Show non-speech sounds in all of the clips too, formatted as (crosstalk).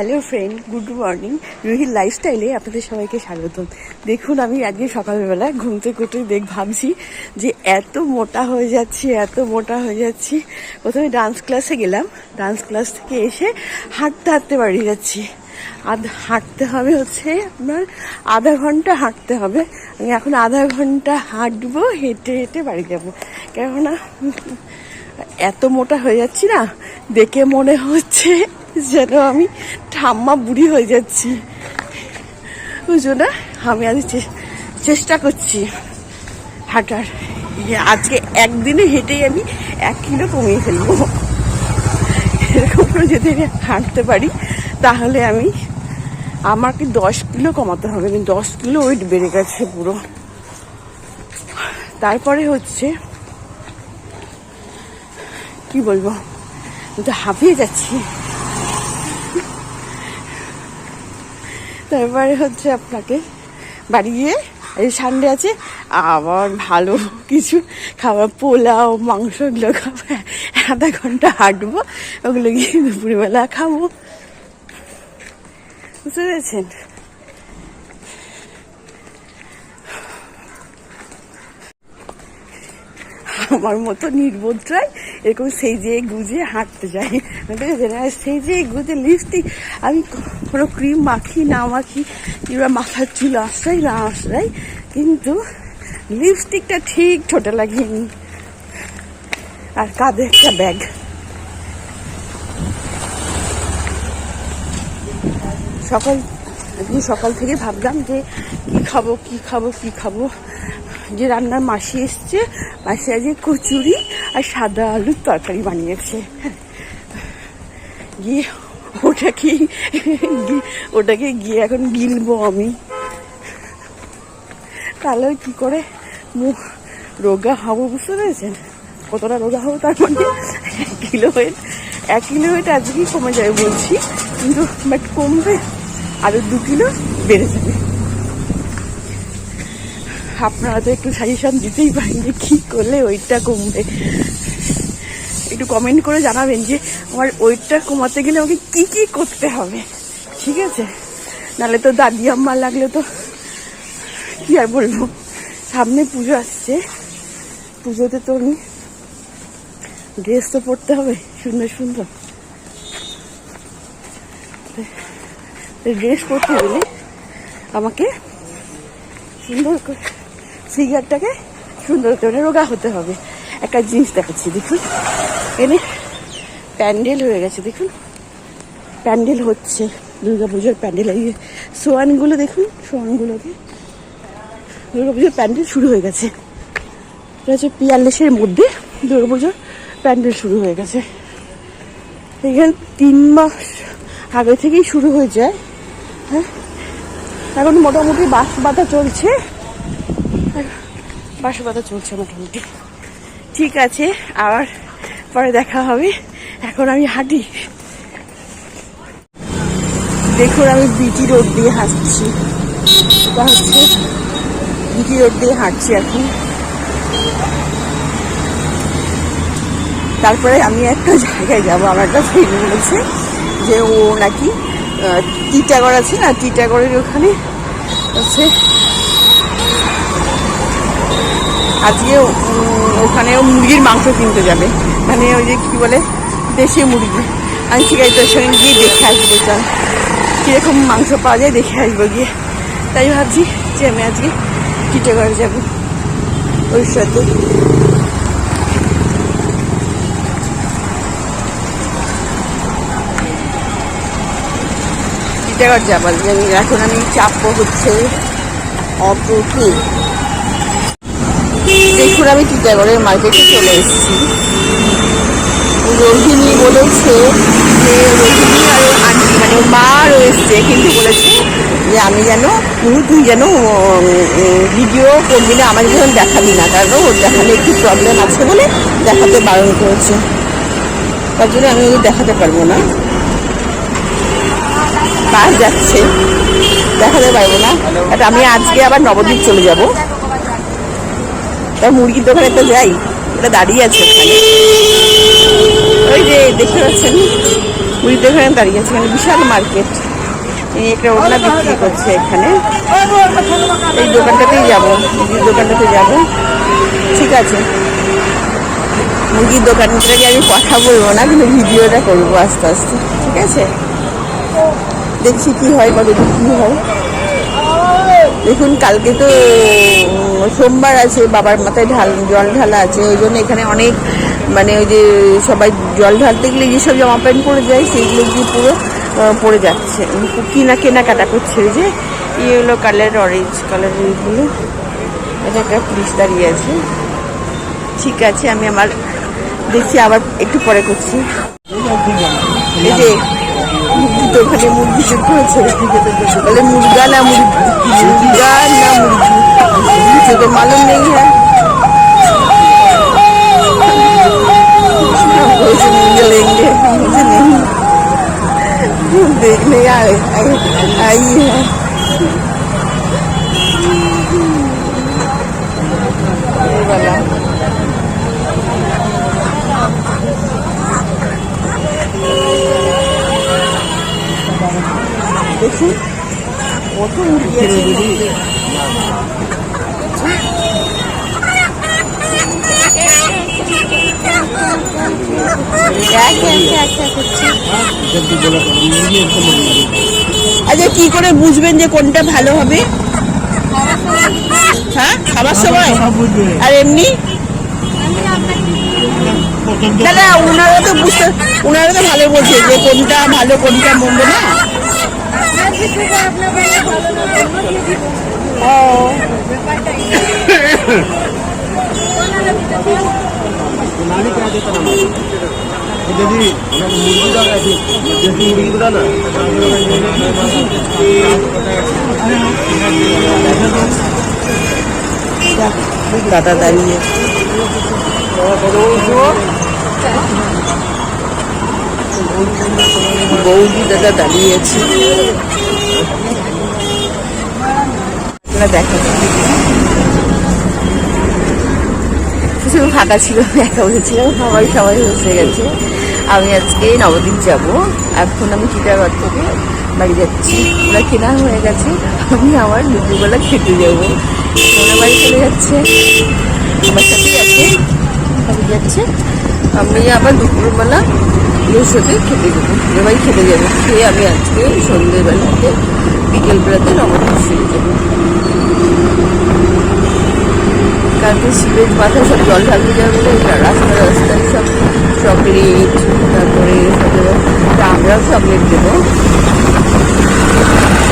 Hello friend good morning রুহির লাইফস্টাইলে আপনাদের সবাইকে স্বাগতম। দেখুন, আমি আজকে সকালবেলা ঘুম থেকে উঠে দেখ ভাবছি যে এত মোটা হয়ে যাচ্ছি, এত মোটা হয়ে যাচ্ছি। প্রথমে ডান্স ক্লাসে গেলাম। ডান্স ক্লাস থেকে এসে হাঁটতে হাঁটতে বাড়ি যাচ্ছি। আধ হাঁটতে হবে হচ্ছে আপনার আধা ঘণ্টা হাঁটতে হবে। আমি এখন আধা ঘণ্টা হাঁটবো, হেঁটে হেঁটে বাড়ি যাব। কেননা, এত মোটা হয়ে যাচ্ছি না, দেখে মনে হচ্ছে যেন আমি ঠাম্মা বুড়ি হয়ে যাচ্ছি। বুঝো না আমি আজ চেষ্টা করছি হাঁটার। আজকে একদিনে হেঁটেই আমি এক কিলো কমিয়ে ফেলব। এরকম যদি আমি হাঁটতে পারি, তাহলে আমি আমাকে দশ কিলো কমাতে হবে। আমি দশ কিলো ওয়েট বেড়ে গেছে পুরো। তারপরে হচ্ছে, কি বলব? হাঁপিয়ে যাচ্ছি। তারপরে হচ্ছে আপনাকে বাড়ি গিয়ে এই সানডে আছে, আবার ভালো কিছু খাবার, পোলাও, মাংস এগুলো খাব। আধা ঘণ্টা হাঁটবো, ওগুলো গিয়ে দুপুরবেলা খাব। বুঝতে পেরেছেন? আমার মতো নির্বোধরাই এরকম সেই যে গুজে হাঁটতে যায় ঠিক আছে সেই যে গুজে লিপস্টিক আমি কোনো ক্রিম মাখি, না মাখি কিংবা মাথার চুল আশ্রয়, না আশ্রয়, কিন্তু লিপস্টিকটা ঠিক লাগিয়ে নিই আর কাঁধে একটা ব্যাগ সকাল সকাল থেকে ভাবলাম যে, কি খাব কি খাব কি খাব? যে রান্নার মাসি এসছে, মাসি আজকে কচুরি আর সাদা আলুর তরকারি বানিয়েছে। গিয়ে ওটাকে ওটাকে গিয়ে এখন গিলবো আমি। তাহলে কি করে? মুখ রোগা হব, বুঝতে পেরেছেন? কতটা রোগা হব তার মানে এক কিলো ওয়েট এক কিলো ওয়েট আজকেই কমে যাবে বলছি, কিন্তু বাট কমবে, আরও দু কিলো বেড়ে যাবে। আপনারা তো একটু সাজেশন দিতেই পারেন যে কী করলে ওয়েটটা কমবে। একটু কমেন্ট করে জানাবেন যে আমার ওয়েটটা কমাতে গেলে আমাকে কি কি করতে হবে। ঠিক আছে? নাহলে তো দাদি আম্মা লাগলে তো কি আর বলব? সামনে পুজো আসছে। পুজোতে তো আমি ড্রেস তো পরতে হবে, সুন্দর সুন্দর। ড্রেস পরতে গেলে আমাকে সুন্দর করে ফিগারটাকে সুন্দর করে রোগা হতে হবে। একটা জিনিস দেখাচ্ছি, দেখুন। এনে প্যান্ডেল হয়ে গেছে, দেখুন। প্যান্ডেল হচ্ছে দুর্গা পুজোর প্যান্ডেল। এই সোয়ানগুলো দেখুন, সোয়ানগুলোকে। দুর্গা পুজোর প্যান্ডেল শুরু হয়ে গেছে। হচ্ছে পিয়াল্লিশের মধ্যে দুর্গা পুজোর প্যান্ডেল শুরু হয়ে গেছে। এখানে তিন মাস আগে থেকেই শুরু হয়ে যায়। হ্যাঁ? এখন মোটামুটি বাস বাতা চলছে। বাস বাতা চলছে মোটামুটি। ঠিক আছে, আবার পরে দেখা হবে। এখন আমি হাঁটি। দেখুন, আমি বিটি রোড দিয়ে হাঁটছি। এটা হচ্ছে বিটি রোড দিয়ে হাঁটছি এখন। তারপরে আমি একটা জায়গায় যাব, আমার একটা ফ্রেন্ড বলেছে যে ও নাকি টিটাগড় আছে না, টিটাগড়ের ওখানে হচ্ছে আজকে উম, ওখানে মুরগির মাংস কিনতে যাবে। মানে ওই যে কী বলে? দেশি মুরগি। আমি ঠিক তোর সঙ্গে গিয়ে দেখে আসব চল। কীরকম মাংস পাওয়া যায় দেখে আসব গিয়ে। তাই ভাবছি যে আমি আজকে টিটাগড় যাব। ওর সাথে। টিটাগড় জন্য এখন আমি চাপবো হচ্ছে অটোতে। দেখুন আমি টিটাগড়ের মার্কেটে চলে এসেছি। রোহিণী বলেছে যে রোহিণী আর আন্টি মানে মা এসছে কিন্তু বলেছে যে আমি যেন পুরো তুই যেন ভিডিও করবি না আমাকে যেন দেখাবি না কারণ ওর দেখালে একটু প্রবলেম আছে বলে দেখাতে বারণ করেছে। তার জন্য আমি ওকে দেখাতে পারব না। কাজ যাচ্ছে দেখাতে পারব না। আমি আজকে আবার নবদ্বীপ চলে যাব। তা মুরগির দোকানে তো যাই এটা দাঁড়িয়ে আছে ওখানে। ওই যে দেখতে পাচ্ছেন মুড়ির দোকানে দাঁড়িয়ে আছে এখানে বিশাল মার্কেট। এই একটা ওড়না বিক্রি করছে এখানে। এই দোকানটাতেই যাব, মুরগির দোকানটাতে যাব। ঠিক আছে। মুরগির দোকানটাকে আমি কথা বলব না, কিন্তু ভিডিওটা করব আস্তে আস্তে। ঠিক আছে? দেখছি কি হয় কতদিন কি হয়। দেখুন, কালকে তো সোমবার আছে, বাবার মাথায় ঢাল, জল ঢালা আছে, ওই জন্য এখানে অনেক মানে ওই যে সবাই জল ঢালতে গেলে যেসব জামা প্যান্ট পরে যায়, সেইগুলো কি পুরো পড়ে যাচ্ছে। কিনা, কেনাকাটা করছে ওই যে ইয়েলো কালার অরেঞ্জ কালার এইগুলো। এটা একটা পুলিশ দাঁড়িয়ে আছে। ঠিক আছে, আমি আমার, দেখছি আবার একটু পরে করছি। এই যে মুরগি তো ওখানে মুরগি হচ্ছে। বলে মুরগা না মুরগি? মুরগা না মুরগি? किसी को मालूम नहीं है मिलेंगे मुझे नहीं देखने आए आई है देखिए वो तो আচ্ছা কি করে বুঝবেন যে কোনটা ভালো হবে? হ্যাঁ খাবার সময়? আর এমনি? না না ওনারা তো বুঝতে ওনারা তো ভালো বোঝে যে কোনটা ভালো কোনটা মন্দ না। ও। (coughs) মুরগি দাও আছে দেশি মুরগি না দাদা দাঁড়িয়ে। বৌদি দাদা দাঁড়িয়ে আছে দেখেন। শুধু ফাঁকা ছিল একা বলেছিলাম সবাই সবাই বসে গেছে। আমি আজকে নবদ্বীপ যাব। এখন আমি চিটাগড় থেকে বাড়ি যাচ্ছি। ওরা কেনা হয়ে গেছে। আমি আমার দুপুরবেলা খেতে যাব। ওরা বাড়ি চলে যাচ্ছে। আমার সাথেই আছে। বাড়ি যাচ্ছে। আমি আবার দুপুরবেলা ওর সাথে খেতে যাব। বাড়ি খেতে যাব। খেয়ে আমি আজকে সন্ধ্যেবেলাতে বিকেলবেলাতে নবদ্বীপ ফিরে যাব। কালকে শিবের মাথায় সব জল ঢালতে যাবে। রাস্তা, রাস্তায় সব চকলেট তারপরে আমরাও চকলেট দেবো।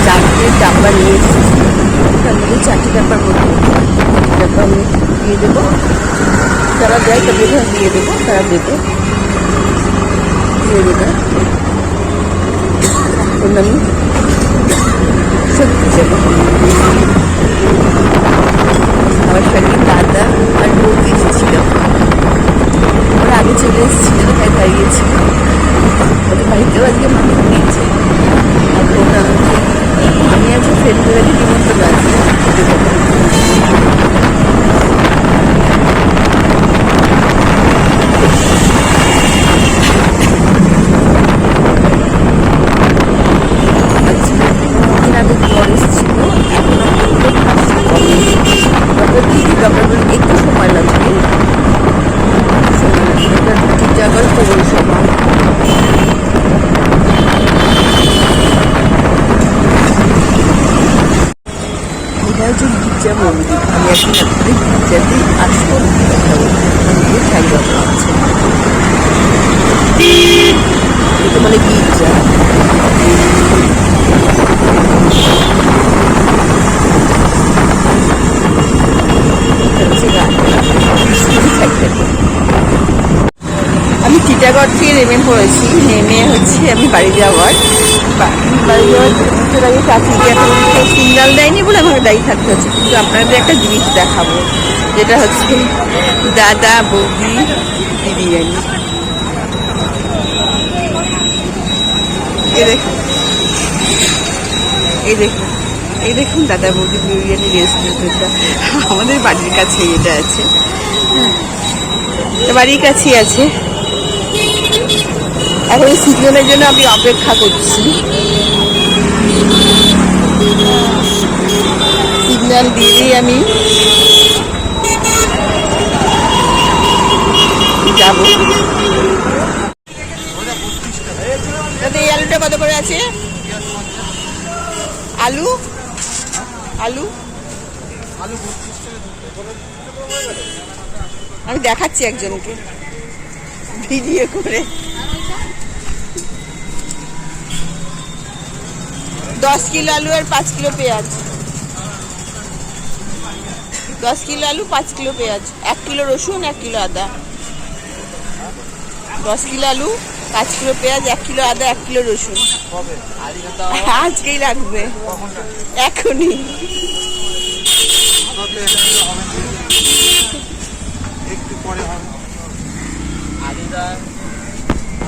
চারটে ডাব্বা নিয়ে এসেছি মধ্যে চারটে ডাব্বার মধ্যে ডাব্বা আমি দিয়ে দেবো। যারা দেয় তাদের ধর দিয়ে দেবো, তারা দেবে। দিয়ে দেবে। আমি সত্যি যাব আমার সঙ্গে দাদা আর বৌদি এসেছিল। আগে চলে এসেছিল তাই দাঁড়িয়েছিল ওদের বাড়িতেও আজকে মানুষ নিয়েছে। আমি আজকে ফেব্রুয়ারি নিমন্ত্রণ আছে আজকে দিন আগে জ্বর এসেছিল এখন আমাদের হাসি কমে ডক্টর দিদি ডক্টর একটু সময় লাগবে টিটাগর পৌরসভা এটা হচ্ছে গির্জা মন্দির আমি এখন আপনাদের গির্জাতে আসব দেখাবো মন্দিরে সাই বাবা আছে এটা মানে গির্জা হচ্ছে গানটা বৃষ্টির সাইডটা আমি টিটাগড় থেকে নেমে পড়েছি নেমে হচ্ছে, আমি বাড়ি যাওয়ার বাড়ি যাওয়ার আগে ট্রাফিকে এখন সিগন্যাল দেয়নি বলে আমাকে দায়ী থাকতে হচ্ছে। কিন্তু আপনাদের একটা জিনিস দেখাবো, যেটা হচ্ছে দাদা, বৌদি বিরিয়ানি এই দেখুন। এই দেখুন। এই দেখুন দাদা, বৌদি বিরিয়ানি রেস্টুরেন্টটা আমাদের বাড়ির কাছে এটা আছে। হ্যাঁ। বাড়ির কাছেই আছে। এখন সিজনের জন্য আমি অপেক্ষা করছি। সিগন্যাল দিয়েই আমি যাব। এই আলুটা কত করে আছে? আলু? আলু? আমি দেখাচ্ছি একজনকে। ভিডিও করে। দশ কিলো আলু আর পাঁচ কিলো পেঁয়াজ। দশ কিলো আলু, পাঁচ কিলো পেঁয়াজ। এক কিলো রসুন, এক কিলো আদা। দশ কিলো আলু, পাঁচ কিলো পেঁয়াজ, এক কিলো আদা, এক কিলো রসুন। আজকেই লাগবে। এখনই।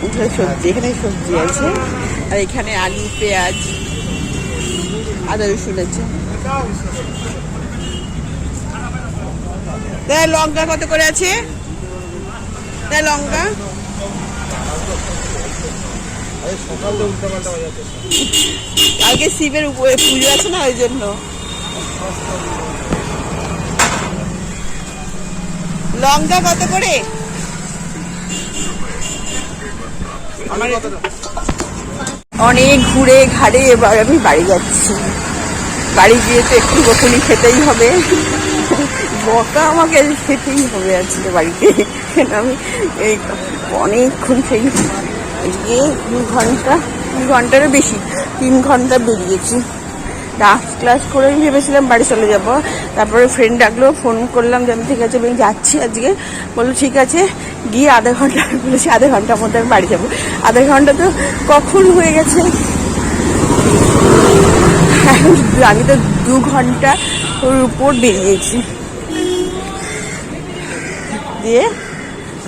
এখানে সবজি এখানে সবজি আছে। আর এখানে আলু, পেঁয়াজ। আদা রসুন আছে দাদা লঙ্কা কত করে আছে? দাদা লঙ্কা। কালকে শিবের উপরে পুজো আছে না ওই জন্য? লঙ্কা কত করে? অনেক ঘুরে ঘাড়ে এবার আমি বাড়ি যাচ্ছি। বাড়ি গিয়ে তো একটু বকুনি খেতেই হবে। বকা আমাকে খেতেই হবে আজকে বাড়িতে। আমি এই অনেকক্ষণ সেই গিয়ে দু ঘণ্টা, দু ঘন্টারও বেশি, তিন ঘণ্টা বেরিয়েছি। ডান্স ক্লাস করে আমি ভেবেছিলাম বাড়ি চলে যাব। তারপরে ফ্রেন্ড ডাকলো ফোন করলাম যে আমি ঠিক আছে, আমি যাচ্ছি আজকে। বলল, ঠিক আছে। গিয়ে আধা ঘণ্টা, বলেছি, আধা ঘণ্টার মধ্যে আমি বাড়ি যাব। আধা ঘণ্টা তো কখন হয়ে গেছে? আমি তো দু ঘণ্টা ওর উপর বেরিয়েছি। দিয়ে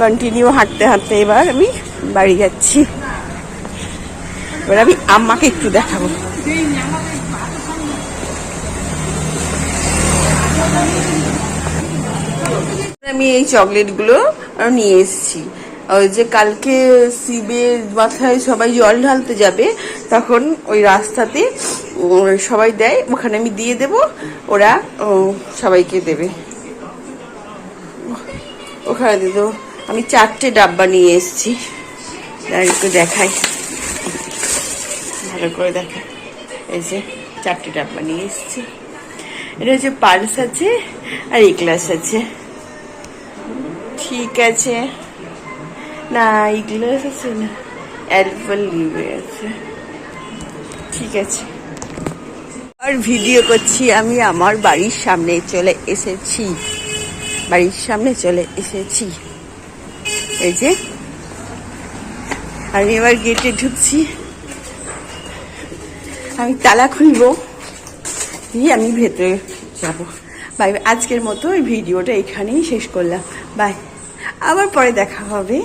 কন্টিনিউ হাঁটতে হাঁটতে এবার আমি বাড়ি যাচ্ছি। এবার আমি আম্মাকে একটু দেখাবো। আমি এই চকলেটগুলো নিয়ে এসেছি। ওই যে কালকে শিবের মাথায় সবাই জল ঢালতে যাবে, তখন ওই রাস্তাতে সবাই দেয়, ওখানে আমি দিয়ে দেব, ওরা সবাইকে দেবে। ওখানে দিয়ে দেবো। আমি চারটে ডাব্বা নিয়ে এসেছি। একটু দেখাই। ভালো করে দেখাই এই যে, চারটে ডাব্বা নিয়ে এসেছি। এটা হচ্ছে পালস আছে আর এক্লাস আছে। ঠিক আছে। না এগ্লাস আছে না। অ্যালফল লিভে আছে। ঠিক আছে। আর ভিডিও করছি আমি আমার বাড়ির সামনে চলে এসেছি। বাড়ির সামনে চলে এসেছি। এই যে, আমি এবার গেটে ঢুকছি। আমি তালা খুলবো। দিয়ে আমি ভেতরে যাব। বাই, আজকের মতো এই ভিডিওটা এখানেই শেষ করলাম। বাই, আবার পরে দেখা হবে।